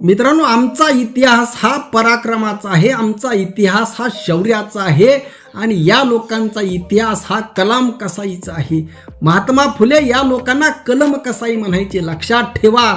मित्रांनो आमचा इतिहास हा पराक्रमाचा आहे आमचा इतिहास हा शौर्याचा आहे आणि या लोकांचा इतिहास हा कलाम कसाईचा आहे. महात्मा फुले या लोकांना कलम कसाई म्हणायचे. लक्षात ठेवा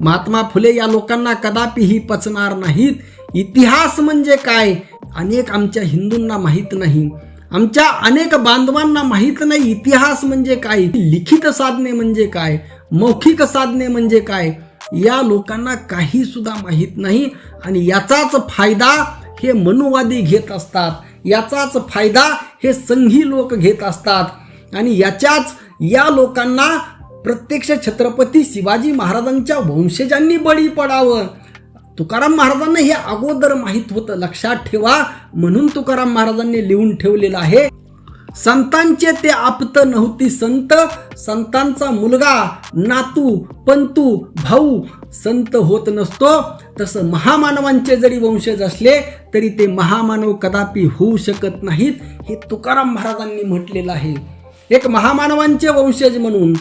महात्मा फुले या लोकांना कदापिही पचणार नाहीत. इतिहास म्हणजे काय? अनेक आमच्या हिंदूंना माहीत नाही. आमच्या अनेक बांधवांना माहीत नाही इतिहास म्हणजे काय. लिखित साधने म्हणजे काय? मौखिक साधने म्हणजे काय? या लोकांना काही सुद्धा माहीत नाही आणि याचाच फायदा हे मनुवादी घेत असतात. याचाच फायदा हे संघी लोक घेत असतात. आणि याच्याच या लोकांना प्रत्यक्ष छत्रपती शिवाजी महाराजांच्या वंशजांनी बळी पडावं. तुकाराम महाराजांना हे अगोदर माहीत होतं. लक्षात ठेवा म्हणून तुकाराम महाराजांनी लिहून ठेवलेलं आहे. संतांचे ते आपत नव्हती संत. संतांचा मुलगा नातू पंतू भाऊ संत होत नसतो. तसं महामानवांचे जरी वंशज असले तरी ते महामानव कदापि होऊ शकत नाहीत हे तुकाराम महाराजांनी म्हटलेलं आहे. एक महामानवांचे वंशज म्हणून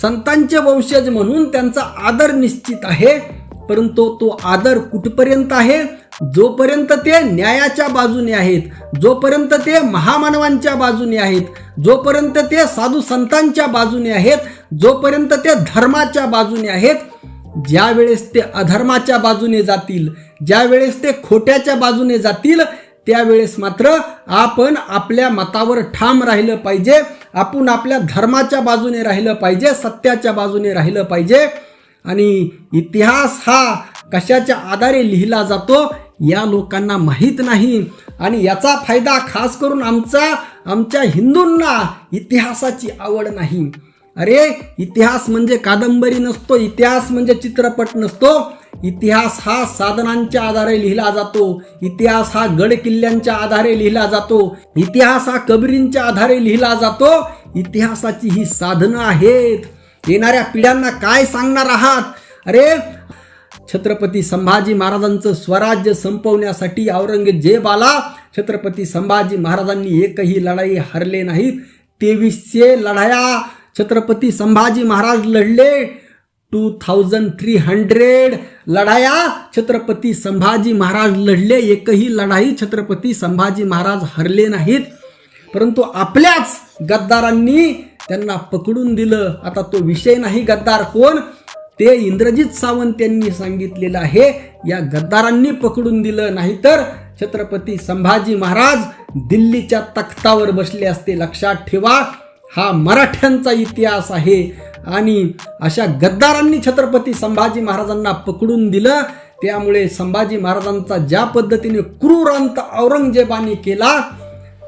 संतांचे वंशज म्हणून त्यांचा आदर निश्चित आहे परंतु तो आदर कुठपर्यंत आहे? जोपर्यंत ते न्यायाच्या बाजूने आहेत जोपर्यंत ते महामानवांच्या बाजूने आहेत जोपर्यंत ते साधू संतांच्या बाजूने आहेत जोपर्यंत ते धर्माच्या बाजूने आहेत ज्या वेळेस ते अधर्माच्या बाजूने जातील ज्या वेळेस ते खोट्याच्या बाजूने जातील त्यावेळेस मात्र आपण आपल्या मतावर ठाम राहिलं पाहिजे आपण आपल्या धर्माच्या बाजूने राहिलं पाहिजे सत्याच्या बाजूने राहिलं पाहिजे. आणि इतिहास हा कशाच्या आधारे लिहिला जातो या लोकांना माहीत नाही. आणि याचा फायदा खास करून आमचा आमच्या हिंदूंना इतिहासाची आवड नाही. अरे इतिहास म्हणजे कादंबरी नसतो इतिहास म्हणजे चित्रपट नसतो. इतिहास हा साधनांच्या आधारे लिहिला जातो. इतिहास हा गड किल्ल्यांच्या आधारे लिहिला जातो. इतिहास हा कबरींच्या आधारे लिहिला जातो. इतिहासाची ही साधनं आहेत. येणाऱ्या पिढ्यांना काय सांगणार आहात? अरे छत्रपती संभाजी महाराजांचं स्वराज्य संपवण्यासाठी औरंगजेबाला छत्रपती संभाजी महाराजांनी एकही लढाई हरले नाहीत. तेवीसशे लढाया छत्रपती संभाजी महाराज लढले. टू थाउजंड थ्री हंड्रेड लढाया छत्रपती संभाजी महाराज लढले. एकही लढाई छत्रपती संभाजी महाराज हरले नाहीत. परंतु आपल्याच गद्दारांनी त्यांना पकडून दिलं. आता तो विषय नाही गद्दार कोण? ते इंद्रजित सावंत यांनी सांगितलेलं आहे. या गद्दारांनी पकडून दिलं नाहीतर छत्रपती संभाजी महाराज दिल्लीच्या तख्तावर बसले असते. लक्षात ठेवा हा मराठ्यांचा इतिहास आहे. आणि अशा गद्दारांनी छत्रपती संभाजी महाराजांना पकडून दिलं. त्यामुळे संभाजी महाराजांचा ज्या पद्धतीने क्रूरांत औरंगजेबाने केला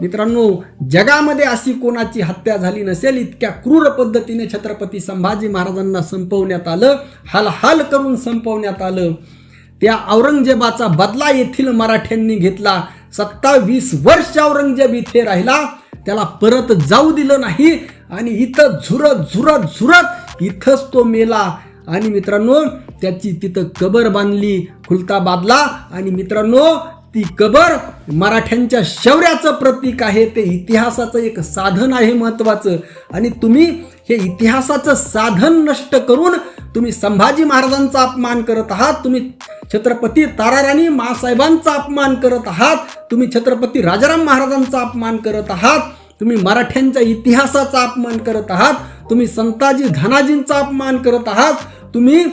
मित्रांनो जगामध्ये अशी कोणाची हत्या झाली नसेल इतक्या क्रूर पद्धतीने छत्रपती संभाजी महाराजांना संपवण्यात आलं हालहाल करून संपवण्यात आलं. त्या औरंगजेबाचा बदला येथील मराठ्यांनी घेतला. सत्तावीस वर्ष औरंगजेब इथे राहिला. त्याला परत जाऊ दिलं नाही आणि इथं झुरत झुरत झुरत इथंच तो मेला. आणि मित्रांनो त्याची तिथं कबर बांधली खुलताबादला. आणि मित्रांनो ती कबर मराठ्यांच्या शौर्याचं प्रतीक आहे. ते इतिहासाचं एक साधन आहे महत्त्वाचं आणि तुम्ही हे इतिहासाचं साधन नष्ट करून तुम्ही संभाजी महाराजांचा अपमान करत आहात. तुम्ही छत्रपती ताराराणी मासाहेबांचा अपमान करत आहात. तुम्ही छत्रपती राजाराम महाराजांचा अपमान करत आहात. तुम्ही मराठ्यांच्या इतिहासाचा अपमान करत आहात. तुम्ही संताजी धनाजींचा अपमान करत आहात. तुम्ही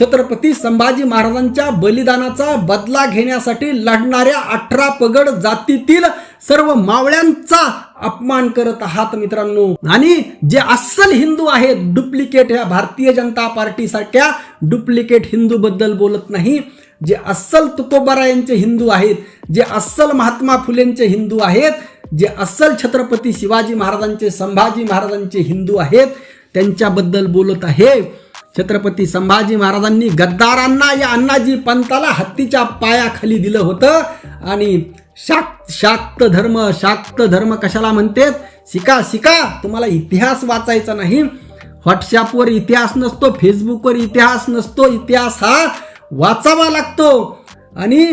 छत्रपती संभाजी महाराजांच्या बलिदानाचा बदला घेण्यासाठी लढणाऱ्या अठरा पगड जातीतील सर्व मावळ्यांचा अपमान करत आहात मित्रांनो. आणि जे अस्सल हिंदू आहेत डुप्लिकेट ह्या भारतीय जनता पार्टी सारख्या डुप्लिकेट हिंदू बद्दल बोलत नाही. जे अस्सल तुकोबारायांचे हिंदू आहेत जे अस्सल महात्मा फुलेंचे हिंदू आहेत जे अस्सल छत्रपती शिवाजी महाराजांचे संभाजी महाराजांचे हिंदू आहेत त्यांच्याबद्दल बोलत आहे. छत्रपती संभाजी महाराजांनी गद्दारांना या अण्णाजी पंताला हत्तीच्या पायाखाली दिलं होतं. आणि शाक्त शाक्त धर्म शाक्त धर्म कशाला म्हणतेत शिका शिका तुम्हाला इतिहास वाचायचा नाही. व्हॉट्सॲपवर इतिहास नसतो फेसबुकवर इतिहास नसतो इतिहास हा वाचावा लागतो. आणि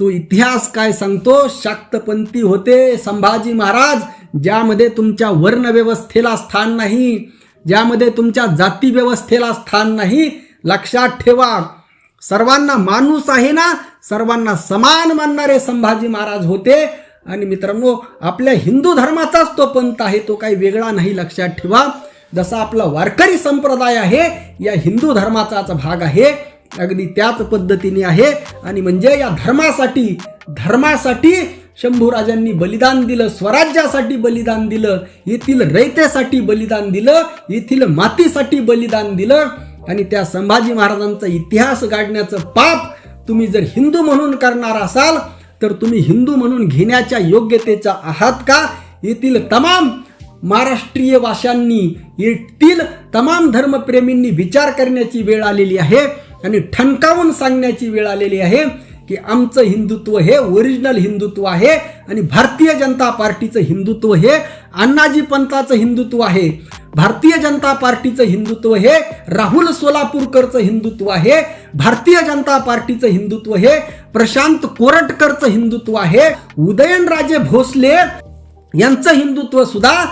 तो इतिहास काय सांगतो? शाक्तपंथी होते संभाजी महाराज ज्यामध्ये तुमच्या वर्णव्यवस्थेला स्थान नाही. ज्यामध्ये तुमच्या जाती व्यवस्थेला स्थान नाही लक्षात ठेवा. सर्वांना माणूस आहे ना सर्वांना समान मानणारे संभाजी महाराज होते. आणि मित्रांनो आपल्या हिंदू धर्माचाच तो पंथ आहे तो काही वेगळा नाही लक्षात ठेवा. जसा आपला वारकरी संप्रदाय आहे या हिंदू धर्माचाच भाग आहे अगदी त्याच पद्धतीने आहे. आणि म्हणजे या धर्मासाठी धर्मासाठी शंभूराजांनी बलिदान दिलं स्वराज्यासाठी बलिदान दिलं येथील रयतेसाठी बलिदान दिलं येथील मातीसाठी बलिदान दिलं आणि त्या संभाजी महाराजांचा इतिहास गाडण्याचं पाप तुम्ही जर हिंदू म्हणून करणार असाल तर तुम्ही हिंदू म्हणून घेण्याच्या योग्यतेचा आहात का? येथील तमाम महाराष्ट्रीय वाशांनी येथील तमाम धर्मप्रेमींनी विचार करण्याची वेळ आलेली आहे आणि ठणकावून सांगण्याची वेळ आलेली आहे. की आमचं हिंदुत्व हे ओरिजिनल हिंदुत्व आहे आणि भारतीय जनता पार्टीचं हिंदुत्व हे अण्णाजी पंताचं हिंदुत्व आहे. भारतीय जनता पार्टीचं हिंदुत्व हे राहुल सोलापूरकरचं हिंदुत्व आहे. भारतीय जनता पार्टीचं हिंदुत्व हे प्रशांत कोरटकरचं हिंदुत्व आहे. उदयनराजे भोसले यांचं हिंदुत्व सुद्धा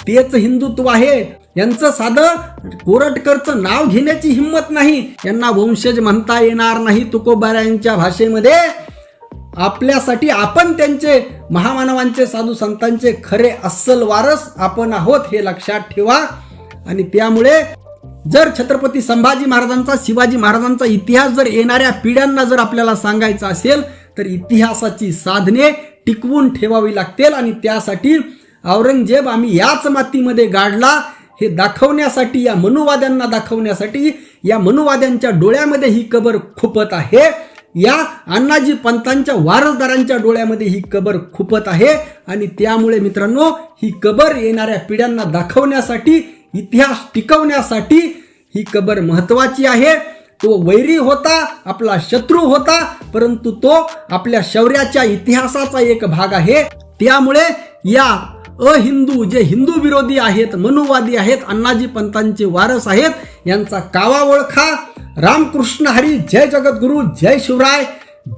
तेच हिंदुत्व आहे. यांचं साधं कोरटकरचं नाव घेण्याची हिंमत नाही. यांना वंशज म्हणता येणार नाही तुकोबाऱ्यांच्या भाषेमध्ये. आपल्यासाठी आपण त्यांचे महामानवांचे साधू संतांचे खरे अस्सल वारस आपण आहोत हे लक्षात ठेवा. आणि त्यामुळे जर छत्रपती संभाजी महाराजांचा शिवाजी महाराजांचा इतिहास जर येणाऱ्या पिढ्यांना जर आपल्याला सांगायचा असेल तर इतिहासाची साधने टिकवून ठेवावी लागतील. आणि त्यासाठी औरंगजेब आम्ही याच मातीमध्ये गाडला. हे दाखवण्यासाठी या मनुवाद्यांना दाखवण्यासाठी या मनुवाद्यांच्या डोळ्यामध्ये ही कबर खुपत आहे. या अण्णाजी पंतांच्या वारसदारांच्या डोळ्यामध्ये ही कबर खुपत आहे. आणि त्यामुळे मित्रांनो ही कबर येणाऱ्या पिढ्यांना दाखवण्यासाठी इतिहास टिकवण्यासाठी ही कबर महत्वाची आहे. तो वैरी होता आपला शत्रू होता परंतु तो आपल्या शौर्याच्या इतिहासाचा एक भाग आहे. त्यामुळे या अहिंदू जे हिंदू विरोधी आहेत मनुवादी आहेत अण्णाजी पंतांचे वारस आहेत यांचा कावा ओळखा. रामकृष्ण हरी जय जगद्गुरु जय शिवराय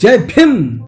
जय भीम.